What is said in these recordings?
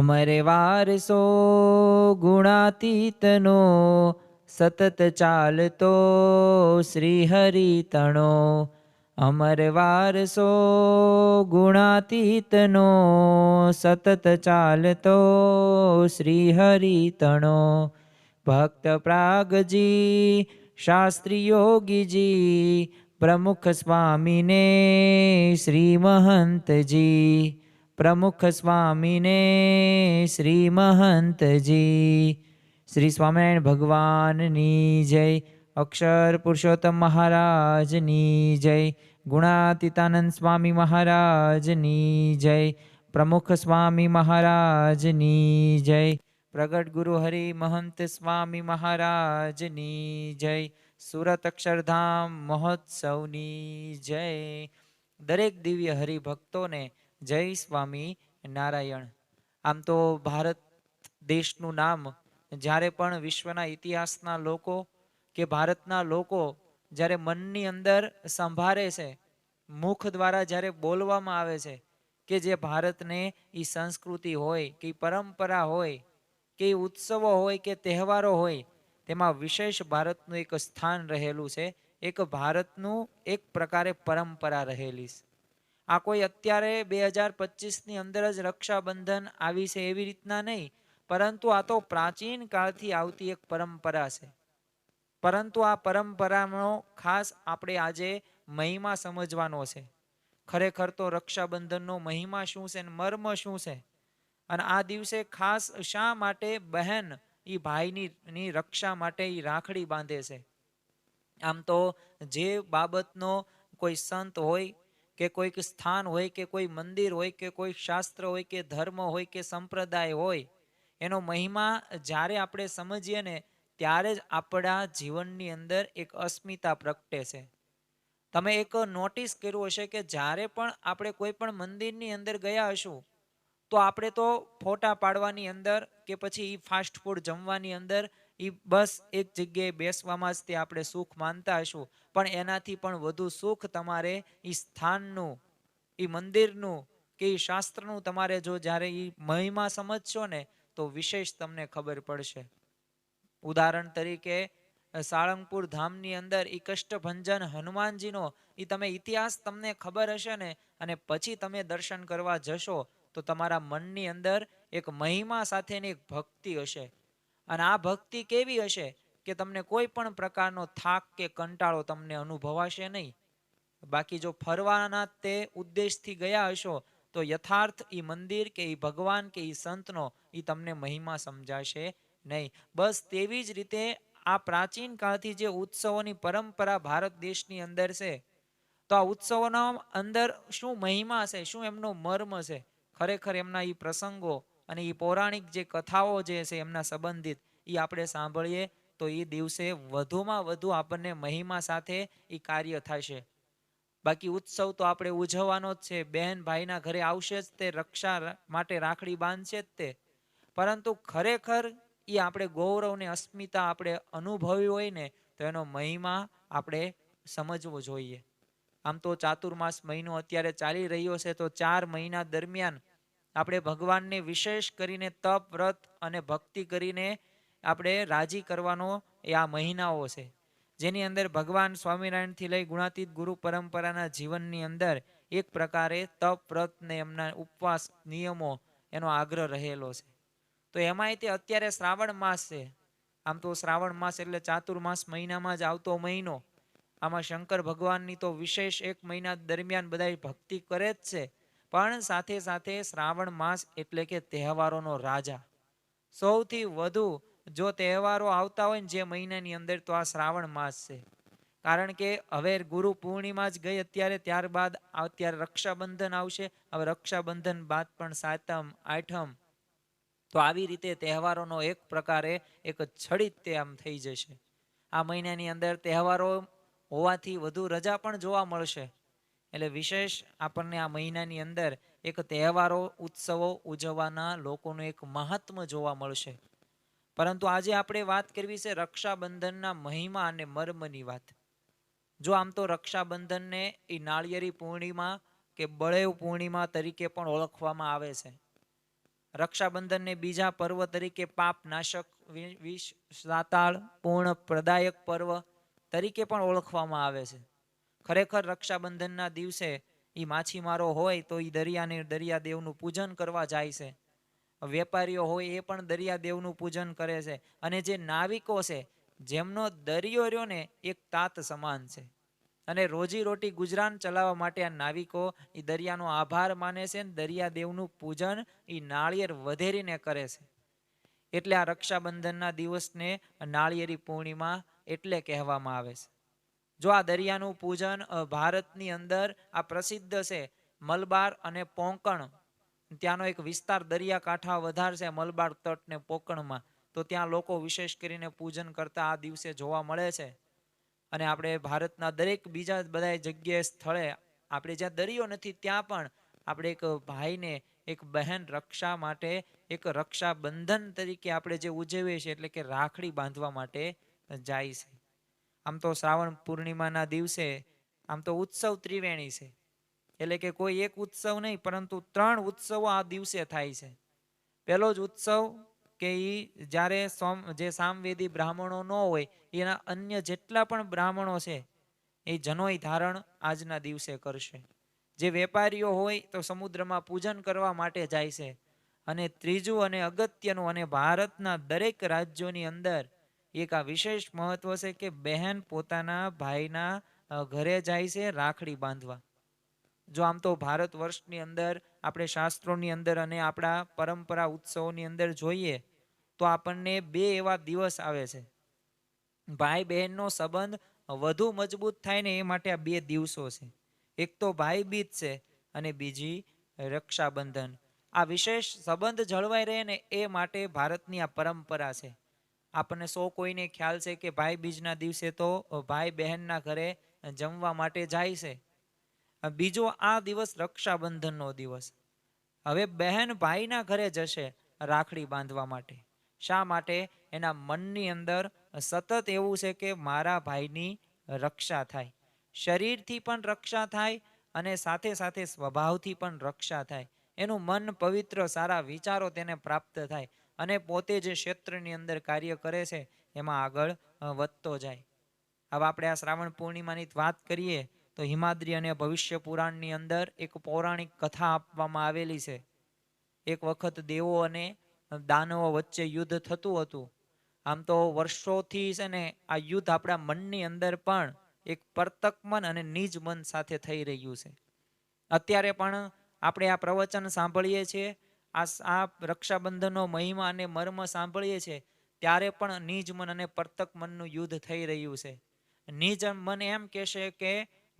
અમરે વારસો ગુણાતીતનો, સતત ચાલતો શ્રી હરિતણો અમર વારસો ગુણાતીતનો, સતત ચાલતો શ્રી હરિતણો ભક્ત પ્રાગજી, શાસ્ત્રી યોગીજી, પ્રમુખ સ્વામીને શ્રી મહંતજી. પ્રમુખ સ્વામીને શ્રી મહંતજી શ્રી સ્વામિનારાયણ ભગવાનની જય, અક્ષર પુરુષોત્તમ મહારાજની જય, ગુણાતીતાનંદ સ્વામી મહારાજની જય, પ્રમુખ સ્વામી મહારાજની જય, પ્રગટ ગુરુ હરિ મહંત સ્વામી મહારાજની જય, સુરત અક્ષરધામ મહોત્સવની જય. દરેક દિવ્ય હરિભક્તોને જય સ્વામી નારાયણ. આમ તો ભારત દેશનું નામ જ્યારે પણ વિશ્વના ઇતિહાસના લોકો કે ભારતના લોકો જ્યારે મનની અંદર સંભાળે છે, મુખ દ્વારા જ્યારે બોલવામાં આવે છે કે જે ભારતને એ સંસ્કૃતિ હોય, કે પરંપરા હોય, કે ઉત્સવો હોય, કે તહેવારો હોય, તેમાં વિશેષ ભારતનું એક સ્થાન રહેલું છે. એક ભારતનું એક પ્રકારે પરંપરા રહેલી છે. આ કોઈ અત્યારે બે હજાર પચીસની અંદર જ રક્ષાબંધન આવી છે એવી રીતના નહીં, પરંતુ આ તો પ્રાચીન કાળથી આવતી એક પરંપરા છે. પરંતુ આ પરંપરાનો ખાસ આપણે આજે મહિમા સમજવાનો છે. ખરેખર તો રક્ષાબંધનનો મહિમા શું છે ને મર્મ શું છે? અને આ દિવસે ખાસ શા માટે બહેન એ ભાઈની રક્ષા માટે એ રાખડી બાંધે છે? આમ તો જે બાબતનો કોઈ સંત હોય કે કોઈક સ્થાન હોય કે કોઈ મંદિર હોય કે કોઈ શાસ્ત્ર હોય કે ધર્મ હોય કે સંપ્રદાય હોય, એનો મહિમા જ્યારે આપણે સમજીએ ને, ત્યારે જ આપણા જીવનની અંદર એક અસ્મિતા પ્રગટે છે. તમે એક નોટિસ કર્યું હશે કે જ્યારે પણ આપણે કોઈ પણ મંદિરની અંદર ગયા હશું, તો આપણે તો ફોટા પાડવાની અંદર કે પછી એ ફાસ્ટ ફૂડ જમવાની અંદર એ બસ એક જગ્યાએ બેસવામાં જ તે આપણે સુખ માનતા હશું. પણ એનાથી પણ વધુ સુખ તમારે એ સ્થાનનું એ મંદિરનું કે એ શાસ્ત્રનું તમારે જો જ્યારે એ મહિમા સમજશો ને, તો વિશેષ તમને ખબર પડશે. ઉદાહરણ તરીકે સાળંગપુર ધામની અંદર એ કષ્ટભંજન હનુમાનજીનો એ તમે ઇતિહાસ તમને ખબર હશે ને, અને પછી તમે દર્શન કરવા જશો, તો તમારા મનની અંદર એક મહિમા સાથેની એક ભક્તિ હશે. અને આ ભક્તિ કેવી હશે? કે તમને કોઈ પણ પ્રકારનો થાક કે કંટાળો તમને અનુભવાશે નહીં. બાકી જો ફરવાના તે ઉદ્દેશથી ગયા હશો, તો યથાર્થ એ મંદિર કે એ ભગવાન કે એ સંતનો એ તમને મહિમા સમજાશે નહીં. બસ તેવી જ રીતે આ પ્રાચીન કાળથી જે ઉત્સવોની પરંપરા ભારત દેશની અંદર છે, તો આ ઉત્સવોના અંદર શું મહિમા છે, શું એમનો મર્મ છે, ખરેખર એમના એ પ્રસંગો અને એ પૌરાણિક જે કથાઓ જે છે એમના સંબંધિત એ આપણે સાંભળીએ તો એ દિવસે વધુમાં વધુ આપણને મહિમા સાથે એ કાર્ય થશે. બાકી ઉત્સવ તો આપણે ઉજવવાનો જ છે. બહેન ભાઈના ઘરે આવશે જ તે, રક્ષા માટે રાખડી બાંધશે જ તે. પરંતુ ખરેખર એ આપણે ગૌરવ ને અસ્મિતા આપણે અનુભવી હોય ને, તો એનો મહિમા આપણે સમજવો જોઈએ. આમ તો ચાતુર્માસ મહિનો અત્યારે ચાલી રહ્યો છે, તો ચાર મહિના દરમિયાન આપણે ભગવાનને વિશેષ કરીને તપ, વ્રત અને ભક્તિ કરીને આપણે રાજી કરવાનો એ આ મહિનાઓ છે. જેની અંદર ભગવાન સ્વામિનારાયણથી લઈ ગુણાતીત ગુરુ પરંપરાના જીવનની અંદર એક પ્રકારે તપ, વ્રત ને એમના ઉપવાસ નિયમો એનો આગ્રહ રહેલો છે. તો એમાંય તે અત્યારે શ્રાવણ માસ છે. આમ તો શ્રાવણ માસ એટલે ચાતુર્માસ મહિનામાં જ આવતો મહિનો. આમાં શંકર ભગવાનની તો વિશેષ એક મહિના દરમિયાન બધા ભક્તિ કરે જ છે. પણ સાથે સાથે શ્રાવણ માસ એટલે કે તહેવારોનો રાજા. સૌથી વધુ જો તહેવારો આવતા હોય ને જે મહિનાની અંદર તો આ શ્રાવણ માસ છે. કારણ કે હવે ગુરુ પૂર્ણિમા જ ગઈ અત્યારે, ત્યારબાદ અત્યારે રક્ષાબંધન આવશે. હવે રક્ષાબંધન બાદ પણ સાતમ, આઠમ, તો આવી રીતે તહેવારોનો એક પ્રકારે એક છડિત તે આમ થઈ જશે. આ મહિનાની અંદર તહેવારો હોવાથી વધુ રજા પણ જોવા મળશે. એટલે વિશેષ આપણને આ મહિનાની અંદર એક તહેવારો, ઉત્સવો ઉજવવાના લોકોનું એક મહાત્મ જોવા મળશે. પરંતુ આજે આપણે વાત કરવી છે રક્ષાબંધનના મહિમા અને મર્મની વાત. જો આમ તો રક્ષાબંધનને એ નાળિયેરી પૂર્ણિમા કે બળેવ પૂર્ણિમા તરીકે પણ ઓળખવામાં આવે છે. રક્ષાબંધનને બીજા પર્વ તરીકે પાપ નાશક વિષ, સાતાળ, પૂર્ણ પ્રદાયક પર્વ તરીકે પણ ઓળખવામાં આવે છે. ખરેખર રક્ષાબંધનના દિવસે એ માછીમારો હોય તો એ દરિયાને દરિયાદેવનું પૂજન કરવા જાય છે. વેપારીઓ હોય એ પણ દરિયાદેવનું પૂજન કરે છે. અને જે નાવિકો છે, જેમનો દરિયો રહ્યો ને, એક તાત સમાન છે. અને રોજી રોટી ગુજરાન ચલાવવા માટે આ નાવિકો એ દરિયાનો આભાર માને છે ને, દરિયાદેવનું પૂજન એ નાળિયેર વધેરીને કરે છે. એટલે આ રક્ષાબંધનના દિવસને નાળિયેરી પૂર્ણિમા એટલે કહેવામાં આવે છે. જો આ દરિયાનું પૂજન ભારતની અંદર આ પ્રસિદ્ધ છે, મલબાર અને પોંકણ ત્યાંનો એક વિસ્તાર દરિયાકાંઠા વધારે છે મલબાર તટ ને પોકણમાં. તો ત્યાં લોકો વિશેષ કરીને પૂજન કરતા આ દિવસે જોવા મળે છે. અને આપણે ભારતના દરેક બીજા બધા જગ્યાએ સ્થળે આપણે જ્યાં દરિયો નથી ત્યાં પણ આપણે એક ભાઈને એક બહેન રક્ષા માટે એક રક્ષાબંધન તરીકે આપણે જે ઉજવીએ છીએ એટલે કે રાખડી બાંધવા માટે જાય છે. આમ તો શ્રાવણ પૂર્ણિમાના દિવસે આમ તો ઉત્સવ ત્રિવેણી છે. એટલે કે કોઈ એક ઉત્સવ નહીં, પરંતુ ત્રણ ઉત્સવો આ દિવસે થાય છે. પહેલો જ ઉત્સવ કે એ જ્યારે સોમ, જે સામવેદી બ્રાહ્મણો ન હોય, એના અન્ય જેટલા પણ બ્રાહ્મણો છે, એ જનોય ધારણ આજના દિવસે કરશે. જે વેપારીઓ હોય તો સમુદ્રમાં પૂજન કરવા માટે જાય છે. અને ત્રીજું અને અગત્યનું અને ભારતના દરેક રાજ્યોની અંદર એક આ વિશેષ મહત્વ છે કે બહેન પોતાના ભાઈના ઘરે જાય છે રાખડી બાંધવા. જો આમ તો ભારત વર્ષની અંદર, આપણે શાસ્ત્રોની અંદર અને આપણા પરંપરા ઉત્સવોની અંદર જોઈએ, તો આપણને બે એવા દિવસ આવે છે. ભાઈ બહેનનો સંબંધ વધુ મજબૂત થાય ને એ માટે આ બે દિવસો છે. એક તો ભાઈ બીજ છે અને બીજી રક્ષાબંધન. આ વિશેષ સંબંધ જળવાઈ રહે ને એ માટે ભારતની આ પરંપરા છે. આપણને સૌ કોઈને ખ્યાલ છે કે ભાઈ બીજના દિવસે તો ભાઈ બહેનના ઘરે જમવા માટે જાય છે. બીજો આ દિવસ રક્ષાબંધનનો દિવસ. હવે બહેન ભાઈના ઘરે જશે રાખડી બાંધવા માટે. શા માટે? એના મનની અંદર સતત એવું છે કે મારા ભાઈની રક્ષા થાય. શરીરથી પણ રક્ષા થાય અને સાથે સાથે સ્વભાવથી પણ રક્ષા થાય. એનું મન પવિત્ર સારા વિચારો તેને પ્રાપ્ત થાય અને પોતે જે ક્ષેત્રની અંદર કાર્ય કરે છે, એમાં આગળ વધતો જાય. હવે આપણે આ શ્રાવણ પૂર્ણિમાની વાત કરીએ તો હિમાદ્રી અને ભવિષ્ય પુરાણની અંદર એક પૌરાણિક કથા આપવામાં આવેલી છે. એક વખત દેવો અને દાનવો વચ્ચે યુદ્ધ થતું હતું. આમ તો વર્ષોથી છે ને આ યુદ્ધ આપણા મનની અંદર પણ એક પરતક મન અને નિજ મન સાથે થઈ રહ્યું છે. અત્યારે પણ આપણે આ પ્રવચન સાંભળીએ છીએ, આ આ રક્ષાબંધનનો મહિમા અને મર્મ સાંભળીએ છીએ, ત્યારે પણ નિજ મન અને પરતક મનનું યુદ્ધ થઈ રહ્યું છે. નિજ મન એમ કહેશે કે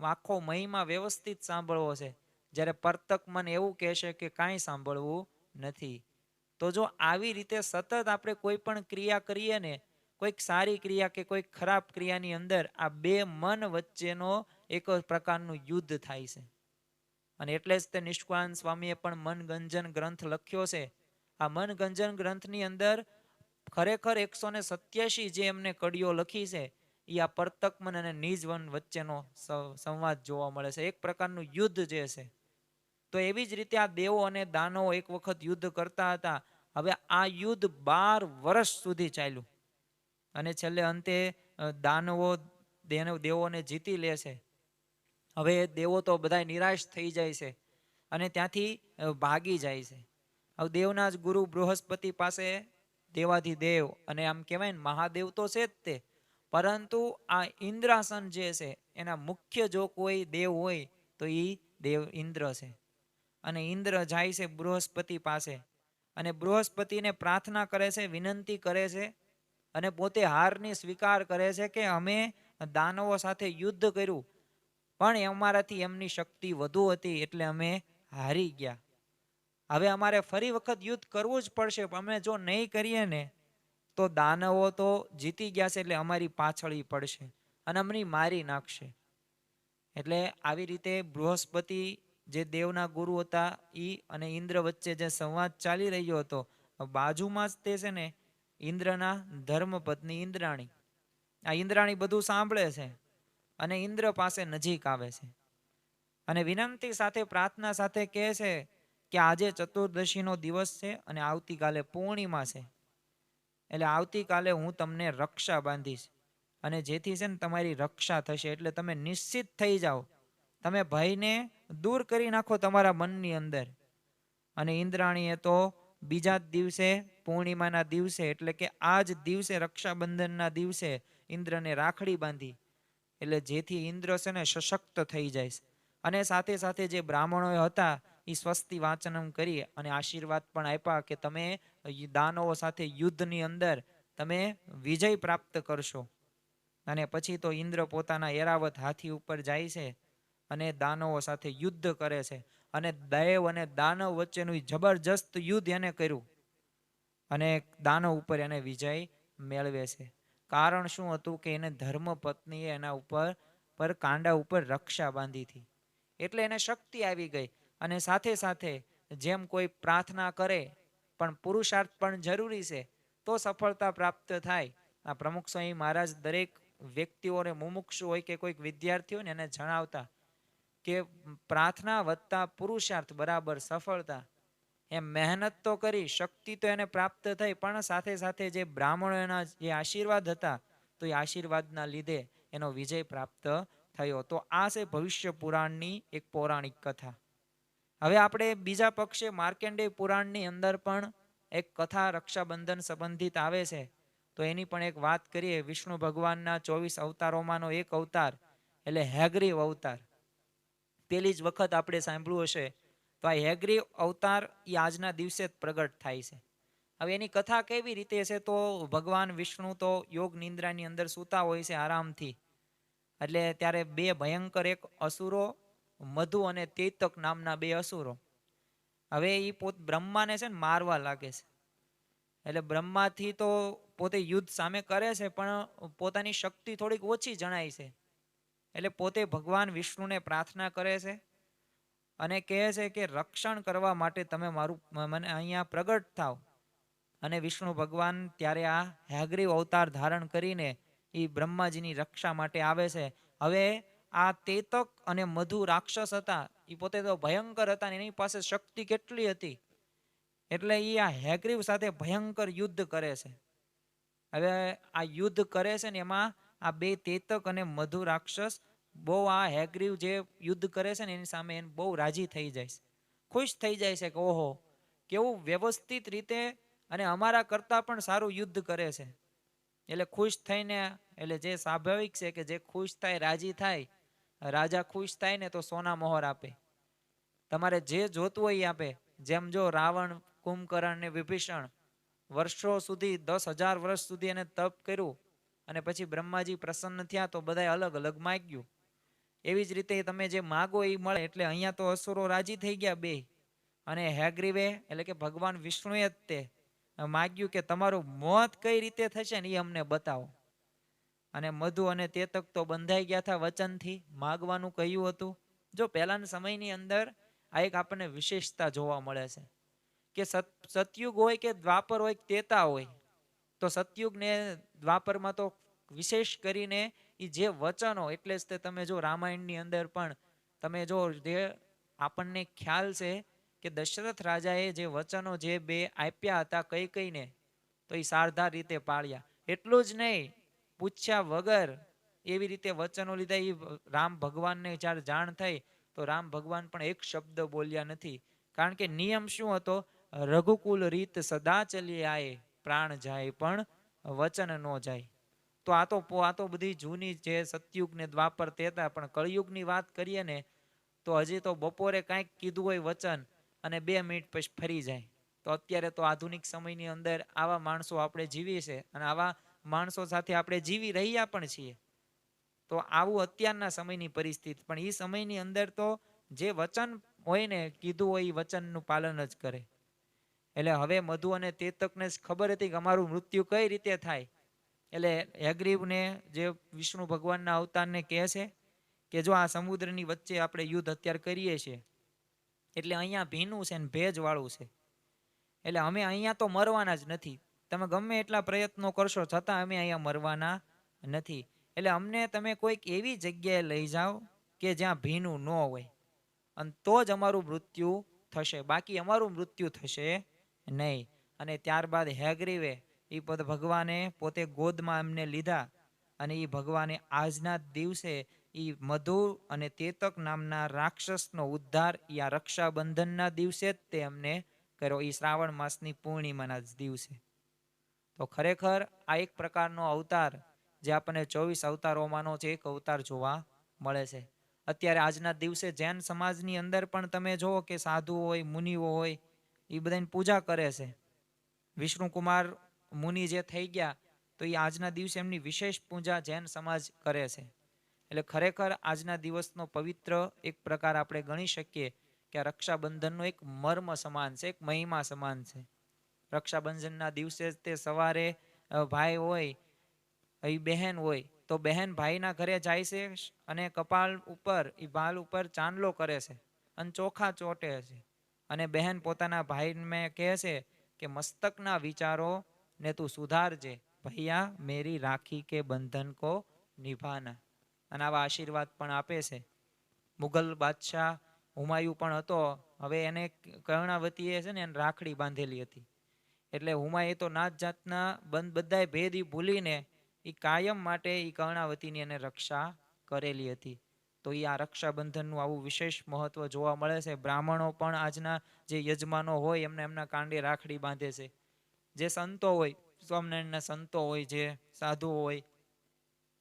આખો મહિમા વ્યવસ્થિત સાંભળવો છે. જ્યારે પરતક મન એવું કહેશે કે કાંઈ સાંભળવું નથી. તો જો આવી રીતે સતત આપણે કોઈ પણ ક્રિયા કરીએ ને, કોઈક સારી ક્રિયા કે કોઈક ખરાબ ક્રિયાની અંદર આ બે મન વચ્ચેનો એક પ્રકારનું યુદ્ધ થાય છે. અને એટલે જ તે નિષ્કાન સ્વામીએ પણ મનગંજન ગ્રંથ લખ્યો છે. આ મનગંજન ગ્રંથની અંદર ખરેખર એકસો ને સત્યાસી જે એમને કડીઓ લખી છે એ આ પરતકમન અને નિજવન વચ્ચેનો સંવાદ જોવા મળે છે. એક પ્રકારનું યુદ્ધ જે છે, તો એવી જ રીતે આ દેવો અને દાનવો એક વખત યુદ્ધ કરતા હતા. હવે આ યુદ્ધ બાર વર્ષ સુધી ચાલ્યું. અને છેલ્લે અંતે દાનવો દેનો, દેવોને જીતી લે છે. હવે દેવો તો બધા નિરાશ થઈ જાય છે અને ત્યાંથી ભાગી જાય છે. હવે દેવના જ ગુરુ બૃહસ્પતિ પાસે દેવાધી દેવ અને આમ કહેવાય ને મહાદેવ તો છે જ તે. પરંતુ આ ઇન્દ્રાસન જે છે, એના મુખ્ય જો કોઈ દેવ હોય, તો એ દેવ ઇન્દ્ર છે. અને ઇન્દ્ર જાય છે બૃહસ્પતિ પાસે અને બૃહસ્પતિને પ્રાર્થના કરે છે, વિનંતી કરે છે અને પોતે હારની સ્વીકાર કરે છે કે અમે દાનવો સાથે યુદ્ધ કર્યું. પણ અમારાથી એમની શક્તિ વધુ હતી એટલે અમે હારી ગયા. હવે અમારે ફરી વખત યુદ્ધ કરવું જ પડશે અમે જો નહીં કરીએ ને તો દાનવો તો જીતી ગયા છે એટલે અમારી પાછળ પડશે અને અમને મારી નાખશે. એટલે આવી રીતે બૃહસ્પતિ જે દેવના ગુરુ હતા ઈ અને ઇન્દ્ર વચ્ચે જે સંવાદ ચાલી રહ્યો હતો બાજુમાં જ તે છે ને ઇન્દ્રના ધર્મપત્ની ઇન્દ્રાણી. આ ઇન્દ્રાણી બધું સાંભળે છે અને ઇન્દ્ર પાસે નજીક આવે છે. અને વિનંતી સાથે, પ્રાર્થના સાથે કહે છે કે આજે ચતુર્દશીનો દિવસ છે અને આવતીકાલે પૂર્ણિમા છે. એટલે આવતીકાલે હું તમને રક્ષા બાંધીશ. અને જેથી છે ને તમારી રક્ષા થશે, એટલે તમે નિશ્ચિત થઈ જાઓ. તમે ભયને દૂર કરી નાખો તમારા મનની અંદર. અને ઇન્દ્રાણીએ તો બીજા જ દિવસે, પૂર્ણિમાના દિવસે, એટલે કે આ જ દિવસે રક્ષાબંધનના દિવસે ઇન્દ્રને રાખડી બાંધી. એટલે જેથી ઇન્દ્ર છે ને સશક્ત થઈ જાય અને સાથે સાથે જે બ્રાહ્મણો હતા એ સ્વસ્તિ વાંચનમ કરી અને આશીર્વાદ પણ આપ્યા કે તમે દાનવો સાથે યુદ્ધની અંદર તમે વિજય પ્રાપ્ત કરશો. અને પછી તો ઇન્દ્ર પોતાના એરાવત હાથી ઉપર જાય છે અને દાનવો સાથે યુદ્ધ કરે છે. અને દૈવ અને દાનવ વચ્ચેનું જબરજસ્ત યુદ્ધ એને કર્યું. અને દાનવ ઉપર એને વિજય મેળવે છે. કારણ શું હતું કે એને ધર્મ પત્નીએ એના ઉપર, પર કાંડા ઉપર રક્ષા બાંધી હતી. એટલે એને શક્તિ આવી ગઈ. અને સાથે સાથે જેમ કોઈ પ્રાર્થના કરે, પણ પુરુષાર્થ પણ જરૂરી છે, તો સફળતા પ્રાપ્ત થાય. આ પ્રમુખ સ્વામી મહારાજ દરેક વ્યક્તિઓને મુમુક્ષુ હોય કે કોઈક વિદ્યાર્થીઓને એને જણાવતા કે પ્રાર્થના વધતા પુરુષાર્થ બરાબર સફળતા. એમ મહેનત તો કરી, શક્તિ તો એને પ્રાપ્ત થઈ, પણ સાથે સાથે જે બ્રાહ્મણોના જે આશીર્વાદ હતા, તો એ આશીર્વાદના લીધે એનો વિજય પ્રાપ્ત થયો. તો આ છે ભવિષ્ય પુરાણની એક પૌરાણિક કથા. હવે આપણે બીજા પક્ષે માર્કેન્ડેય પુરાણની અંદર પણ એક કથા રક્ષાબંધન સંબંધિત આવે છે. તો એની પણ એક વાત કરીએ. વિષ્ણુ ભગવાનના ચોવીસ અવતારોમાંનો એક અવતાર, એટલે હેગ્રીવ અવતાર. પેલી જ વખત આપણે સાંભળ્યું હશે. તો આ હેગ્રીવ અવતાર એ આજના દિવસે જ પ્રગટ થાય છે. હવે એની કથા કેવી રીતે છે? તો ભગવાન વિષ્ણુ તો યોગ નિંદ્રાની અંદર સૂતા હોય છે આરામથી. એટલે ત્યારે બે ભયંકર એક અસુરો મધુ અને તૈતક નામના બે અસુરો. હવે એ પોત બ્રહ્માને છે ને મારવા લાગે છે. એટલે બ્રહ્માથી તો પોતે યુદ્ધ સામે કરે છે, પણ પોતાની શક્તિ થોડીક ઓછી જણાય છે. એટલે પોતે ભગવાન વિષ્ણુને પ્રાર્થના કરે છે અને કહે છે કે રક્ષણ કરવા માટે તમે મારું મને અહીંયા પ્રગટ થાવ. અને વિષ્ણુ ભગવાન ત્યારે આ હેગ્રીવ અવતાર ધારણ કરીને એ બ્રહ્માજીની રક્ષા માટે આવે છે. હવે આ તેતક અને મધુ રાક્ષસ હતા. એ પોતે તો ભયંકર હતા એની પાસે શક્તિ કેટલી હતી? એટલે એ આ હેગ્રીવ સાથે ભયંકર યુદ્ધ કરે છે. હવે આ યુદ્ધ કરે છે ને એમાં આ બે તેતક અને મધુ રાક્ષસ બહુ આ હેગ્રીવ જે યુદ્ધ કરે છે ને એની સામે એને બહુ રાજી થઈ જાય છે. ખુશ થઈ જાય છે કે ઓહો, કેવું વ્યવસ્થિત રીતે અને અમારા કરતાં પણ સારું યુદ્ધ કરે છે. એટલે ખુશ થઈને, એટલે જે સ્વાભાવિક છે કે જે ખુશ થાય, રાજી થાય રાજા ખુશ થાય ને તો સોના મોહર આપે. તમારે જે જોતું હોય આપે. જેમ જો રાવણ, કુંભકર્ણ ને વિભીષણ વર્ષો સુધી, દસ હજાર વર્ષ સુધી એને તપ કર્યું અને પછી બ્રહ્માજી પ્રસન્ન થયા તો બધાય અલગ અલગ માગ્યું. એવી જ રીતે તમે જે માગો એ મળે એટલે અહીંયા તો અસુરો રાજી થઈ ગયા બે. અને હેગ્રીવે એટલે કે ભગવાન વિષ્ણુએ જ તે માગ્યું કે તમારું મોત કઈ રીતે થશે ને એ અમને બતાવો. અને મધુ અને તેતક તો બંધાઈ ગયા હતા વચનથી, માગવાનું કહ્યું હતું. જો પહેલાના સમયની અંદર આ એક આપણને વિશેષતા જોવા મળે છે કે સત, સતયુગ હોય કે દ્વાપર હોય, તેતા હોય, તો સતયુગને દ્વાપરમાં તો વિશેષ કરીને એ જે વચનો એટલે જ તમે જો રામાયણની અંદર પણ તમે જો જે આપણને ખ્યાલ છે કે દશરથ રાજાએ જે વચનો જે બે આપ્યા હતા કઈ કઈને, તો એ સારધાર રીતે પાળ્યા. એટલું જ નહીં પૂછ્યા વગર એવી રીતે વચનો લીધા. એ રામ ભગવાનને જ્યારે જાણ થઈ તો રામ ભગવાન પણ એક શબ્દ બોલ્યા નથી. કારણ કે નિયમ શું હતો? રઘુકુલ રીત સદા ચલી આય, પ્રાણ જાય પણ વચન ન જાય. તો આ તો આ તો બધી જૂની જે સતયુગ ને દ્વાપર તે હતા, પણ કળિયુગની વાત કરીએ ને, તો હજી તો બપોરે કાંઈક કીધું હોય વચન અને બે મિનિટ પછી ફરી જાય. તો અત્યારે તો આધુનિક સમયની અંદર આવા માણસો આપણે જીવીએ છે અને આવા માણસો સાથે આપણે જીવી રહ્યા પણ છીએ. તો આવું અત્યારના સમયની પરિસ્થિતિ, પણ એ સમયની અંદર તો જે વચન હોય ને, કીધું હોય એ વચનનું પાલન જ કરે. એટલે હવે મધુ અને તેતકને ખબર હતી કે અમારું મૃત્યુ કઈ રીતે થાય. એટલે હેગ્રીવને જે વિષ્ણુ ભગવાનના અવતારને કહે છે કે જો આ સમુદ્રની વચ્ચે આપણે યુદ્ધ અત્યારે કરીએ છીએ, એટલે અહીંયા ભીનું છે ને ભેજવાળું છે. એટલે અમે અહીંયા તો મરવાના જ નથી. તમે ગમે એટલા પ્રયત્નો કરશો, છતાં અમે અહીંયા મરવાના નથી. એટલે અમને તમે કોઈક એવી જગ્યાએ લઈ જાઓ કે જ્યાં ભીનું ન હોય. અને તો જ અમારું મૃત્યુ થશે. બાકી અમારું મૃત્યુ થશે નહીં. અને ત્યારબાદ હેગ્રીવે એ પદ ભગવાને પોતે ગોદમાં એમને લીધા. અને એ ભગવાને આજના દિવસે એ મધુ અને તેતક નામના રાક્ષસનો ઉદ્ધાર આ રક્ષાબંધનના દિવસે જ તે એમને કર્યો. એ શ્રાવણ માસની પૂર્ણિમાના જ દિવસે. તો ખરેખર આ એક પ્રકારનો અવતાર જે આપણને ચોવીસ અવતારોમાંનો છે એક અવતાર જોવા મળે છે. અત્યારે આજના દિવસે જૈન સમાજની અંદર પણ તમે જુઓ કે સાધુ હોય, મુનિઓ હોય, એ બધાની પૂજા કરે છે. વિષ્ણુકુમાર મુનિ જે થઈ ગયા, તો એ આજના દિવસે એમની વિશેષ પૂજા જૈન સમાજ કરે છે. એટલે ખરેખર આજના દિવસનો પવિત્ર એક પ્રકાર આપણે ગણી શકીએ કે આ રક્ષાબંધનનો એક મર્મ સમાન છે, એક મહિમા સમાન છે. રક્ષાબંધનના દિવસે તે સવારે ભાઈ હોય, એ બહેન હોય, તો બહેન ભાઈના ઘરે જાય છે અને કપાળ ઉપર, એ બાલ ઉપર ચાંદલો કરે છે અને ચોખા ચોટે છે. અને બહેન પોતાના ભાઈને કહે છે કે, મસ્તકના વિચારો ને તું સુધારજે. ભૈયા, મેરી રાખી કે બંધન કો નિભાના. અને આવા આશીર્વાદ પણ આપે છે. મુગલ બાદશાહ હુમાયુ પણ હતો. હવે એને કર્ણાવતીએ છે ને એને રાખડી બાંધેલી હતી. એટલે હુમાએ તો નાત જાતના બંધ બધાય ભેદ ભૂલીને એ કાયમ માટે એ કર્ણાવતીની એને રક્ષા કરેલી હતી. તો એ આ રક્ષાબંધનનું આવું વિશેષ મહત્વ જોવા મળે છે. બ્રાહ્મણો પણ આજના જે યજમાનો હોય એમને એમના કાંડે રાખડી બાંધે છે. જે સંતો હોય, સ્વામિનારાયણના સંતો હોય, જે સાધુઓ હોય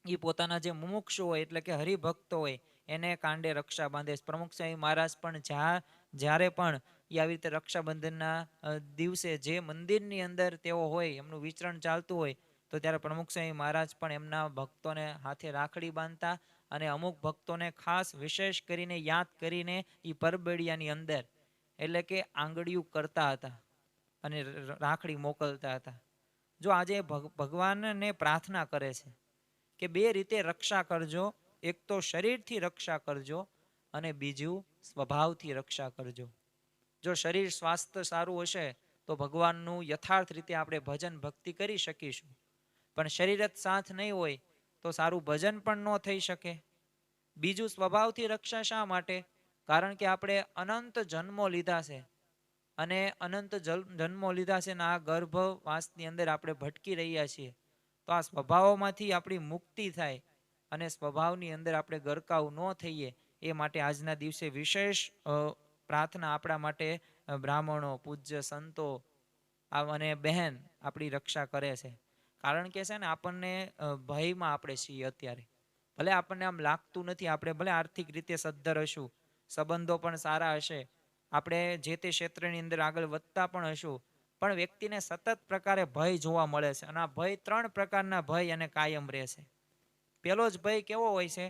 એ પોતાના જે મુમુક્ષુ હોય એટલે કે હરિભક્તો હોય, એને કાંડે રક્ષા બાંધે છે. પ્રમુખ સ્વામી મહારાજ પણ જ્યાં, જ્યારે પણ એ આવી રીતે રક્ષાબંધનના દિવસે જે મંદિરની અંદર તેઓ હોય, એમનું વિચરણ ચાલતું હોય, તો ત્યારે પ્રમુખ સ્વામી મહારાજ પણ એમના ભક્તોને હાથે રાખડી બાંધતા અને અમુક ભક્તોને ખાસ વિશેષ કરીને યાદ કરીને એ પરબેડિયાની અંદર, એટલે કે આંગળીયું કરતા હતા અને રાખડી મોકલતા હતા. જો આજે ભગ- ભગવાનને પ્રાર્થના કરે છે કે બે રીતે રક્ષા કરજો, એક તો શરીરથી રક્ષા કરજો અને બીજું સ્વભાવથી રક્ષા કરજો. જો શરીર સ્વાસ્થ્ય સારું હશે, તો ભગવાનનું યથાર્થ રીતે આપણે ભજન ભક્તિ કરી શકીશું. પણ શરીર જ સાથ નહીં હોય, તો સારું ભજન પણ ન થઈ શકે. બીજું સ્વભાવથી રક્ષા શા માટે? કારણ કે આપણે અનંત જન્મો લીધા છે. અને અનંત જન્મો લીધા છે ને આ ગર્ભવાસની અંદર આપણે ભટકી રહ્યા છીએ. તો આ સ્વભાવોમાંથી આપણી મુક્તિ થાય અને સ્વભાવની અંદર આપણે ગરકાવ ન થઈએ, એ માટે આજના દિવસે વિશેષ પ્રાર્થના આપણા માટે બ્રાહ્મણો, પૂજ્ય, સંતો અને બહેન આપણી રક્ષા કરે છે. કારણ કે છે ને, આપણને ભયમાં આપણે છીએ અત્યારે. ભલે આપણને આમ લાગતું નથી, આપણે ભલે આર્થિક રીતે સદ્ધર હશું, સંબંધો પણ સારા હશે, આપણે જે તે ક્ષેત્રની અંદર આગળ વધતા પણ હશું, પણ વ્યક્તિને સતત પ્રકારે ભય જોવા મળે છે અને આ ભય ત્રણ પ્રકારના ભય અને કાયમ રહે છે. પેલો જ ભય કેવો હોય છે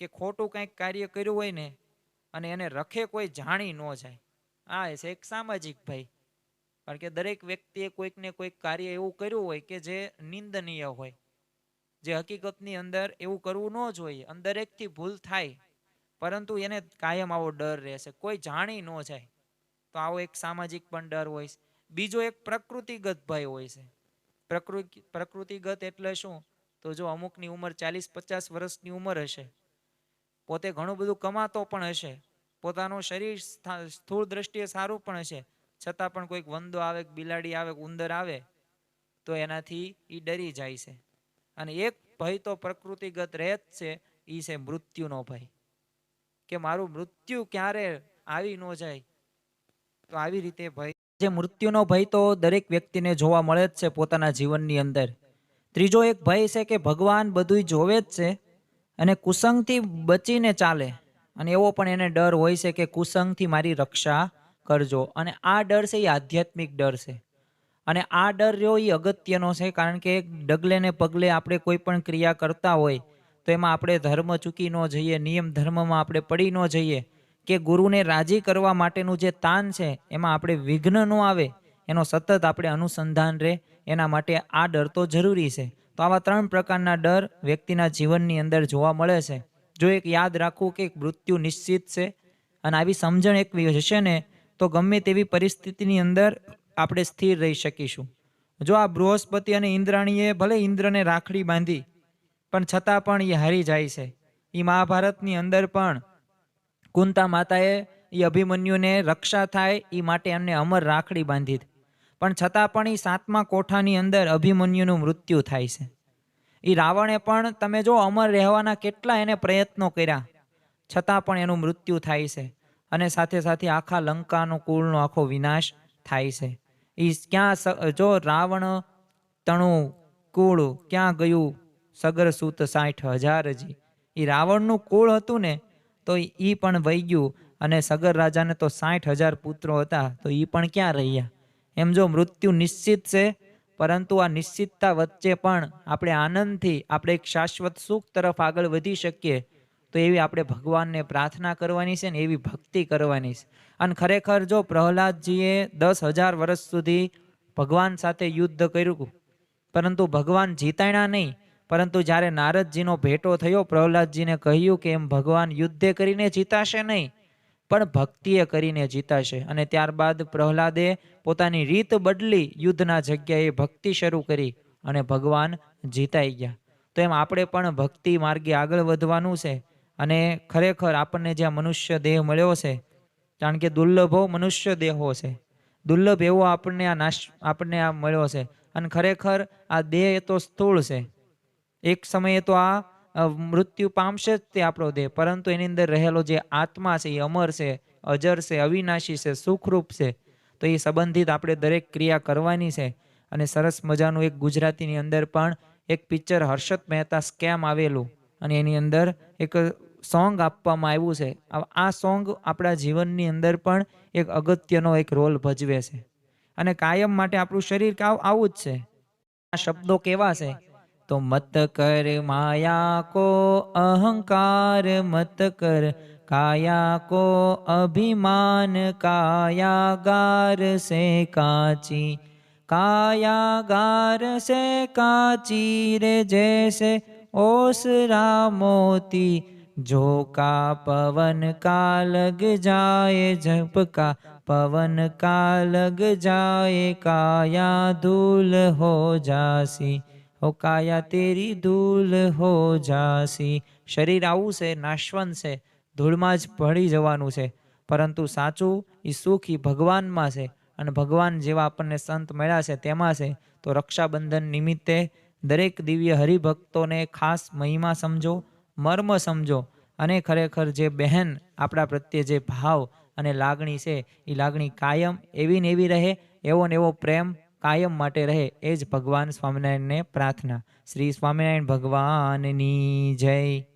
કે ખોટું કંઈક કાર્ય કર્યું હોય ને અને એને રખે કોઈ જાણી ન જાય. આ છે એક સામાજિક ભય. કારણ કે દરેક વ્યક્તિએ કોઈક ને કોઈક કાર્ય એવું કર્યું હોય કે જે નિંદનીય હોય. જે હકીકતની અંદર એવું કરવું ન જોઈએ. અંદર એકથી ભૂલ થાય. પરંતુ એને કાયમ આવો ડર રહેશે. કોઈ જાણી ન જાય. તો આવો એક સામાજિક પણ ડર હોય બીજો એક પ્રકૃતિગત ભય હોય છે. પ્રકૃતિ, પ્રકૃતિગત એટલે શું? તો જો અમુકની ઉંમર ચાલીસ પચાસ વર્ષની ઉંમર હશે. પોતે ઘણું બધું કમાતો પણ હશે. પોતાનું શરીર સ્થૂળ દ્રષ્ટિએ સારું પણ હશે. છતાં પણ કોઈક વંદો આવે બિલાડી આવે ઉંદર આવે, તો એનાથી એ ડરી જાય છે. અને એક ભય તો પ્રકૃતિગત રહે જ છે એ છે મૃત્યુનો ભય. કે મારું મૃત્યુ ક્યારે આવી ન જાય? તો આવી રીતે ભય. જે મૃત્યુનો ભય તો દરેક વ્યક્તિને જોવા મળે જ છે પોતાના જીવનની અંદર. ત્રીજો એક ભય છે કે ભગવાન બધુંય જોવે જ છે અને કુસંગથી બચીને ચાલે. અને એવો પણ એને ડર હોય છે કે કુસંગથી મારી રક્ષા કરજો. અને આ ડર છે એ આધ્યાત્મિક ડર છે. અને આ ડર રહ્યો એ અગત્યનો છે કારણ કે ડગલે ને પગલે આપણે કોઈ પણ ક્રિયા કરતા હોય તો એમાં આપણે ધર્મ ચૂકી ન જઈએ, નિયમ ધર્મમાં આપણે પડી ન જઈએ કે ગુરુને રાજી કરવા માટેનું જે તાન છે એમાં આપણે વિઘ્ન ન આવે એનો સતત આપણે અનુસંધાન રહે. એના માટે આ ડર તો જરૂરી છે. તો આવા ત્રણ પ્રકારના ડર વ્યક્તિના જીવનની અંદર જોવા મળે છે. જો એક યાદ રાખવું કે મૃત્યુ નિશ્ચિત છે અને આવી સમજણ એક હશે ને, તો ગમે તેવી પરિસ્થિતિની અંદર આપણે સ્થિર રહી શકીશું. જો આ બૃહસ્પતિ અને ઇન્દ્રાણીએ ભલે ઇન્દ્રને રાખડી બાંધી, પણ છતાં પણ એ હારી જાય છે. એ મહાભારતની અંદર પણ કુંતા માતાએ એ અભિમન્યુને રક્ષા થાય એ માટે એમને અમર રાખડી બાંધી. પણ છતાં પણ એ સાતમા કોઠાની અંદર અભિમન્યુનું મૃત્યુ થાય છે. એ રાવણે પણ તમે જો અમર રહેવાના કેટલા એને પ્રયત્નો કર્યા, છતાં પણ એનું મૃત્યુ થાય છે અને સાથે સાથે આખા લંકાનો કુળનો આખો વિનાશ થાય છે. એ ક્યાં જો રાવણ તણું કુળ ક્યાં ગયું? સગર સૂત સાઠ હજારજી એ રાવણનું કુળ હતું ને, તો એ પણ વહી ગયું અને સગર રાજાને તો સાઠ હજાર પુત્રો હતા, તો એ પણ ક્યાં રહ્યા? એમ જો મૃત્યુ નિશ્ચિત છે, પરંતુ આ નિશ્ચિતતા વચ્ચે પણ આપણે આનંદથી આપણે એક શાશ્વત સુખ તરફ આગળ વધી શકીએ, તો એવી આપણે ભગવાનને પ્રાર્થના કરવાની છે ને એવી ભક્તિ કરવાની છે. અને ખરેખર જો પ્રહલાદજીએ દસ હજાર વર્ષ સુધી ભગવાન સાથે યુદ્ધ કર્યું, પરંતુ ભગવાન જીતાણા નહીં, પરંતુ જ્યારે નારદજીનો ભેટો થયો, પ્રહલાદજીને કહ્યું કે એમ ભગવાન યુદ્ધે કરીને જીતાશે નહીં પણ ભક્તિએ કરીને જીતાશે. અને ત્યારબાદ પ્રહલાદે પોતાની રીત બદલી યુદ્ધના જગ્યાએ ભક્તિ શરૂ કરી અને ભગવાન જીતાઈ ગયા. તો એમ આપણે પણ ભક્તિ માર્ગે આગળ વધવાનું છે અને ખરેખર આપણને જ્યાં મનુષ્ય દેહ મળ્યો છે, કારણ કે દુર્લભો મનુષ્ય દેહો છે. દુર્લભ એવો આપણને આ નાશ, આપણને આ મળ્યો છે. અને ખરેખર આ દેહ એ તો સ્થૂળ છે. એક સમયે તો આ મૃત્યુ પામશે જ તે આપણો દેહ. પરંતુ એની અંદર રહેલો જે આત્મા છે, એ અમર છે, અજર છે, અવિનાશી છે, સુખરૂપ છે, તો એ સંબંધિત આપણે દરેક ક્રિયા કરવાની છે. અને સરસ મજાનું એક ગુજરાતીની અંદર પણ એક પિક્ચર હર્ષદ મહેતા સ્કેમ આવેલું. અને એની અંદર એક સોંગ આપવામાં આવ્યું છે. આ- સોંગ આપણા જીવનની અંદર પણ એક અગત્યનો એક રોલ ભજવે છે. અને કાયમ માટે આપણું શરીર આવું જ છે. આ શબ્દો કેવા છે? तो मत कर माया को अहंकार, मत कर काया को अभिमान, कायागार से काची, कायागार से काची रे जैसे ओसरा मोती जो का पवन का लग जाए झपका पवन का लग जाए, काया धूल हो जासी। हो કાયા તેરી ધૂલ હો જાસી શરીર આવું છે, નાશવંત છે, ધૂળમાં જ ભળી જવાનું છે. પરંતુ સાચું એ સુખ ભગવાનમાં છે અને ભગવાન જેવા આપણને સંત મળ્યા છે તેમાં છે. તો રક્ષાબંધન નિમિત્તે દરેક દિવ્ય હરિભક્તોને ખાસ મહિમા સમજો, મર્મ સમજો અને ખરેખર જે બહેન આપણા પ્રત્યે જે ભાવ અને લાગણી છે એ લાગણી કાયમ એવી ને એવી રહે, એવો ને એવો પ્રેમ કાયમ માટે રહે એ જ ભગવાન સ્વામિનારાયણને પ્રાર્થના. શ્રી સ્વામિનારાયણ ભગવાનની જય.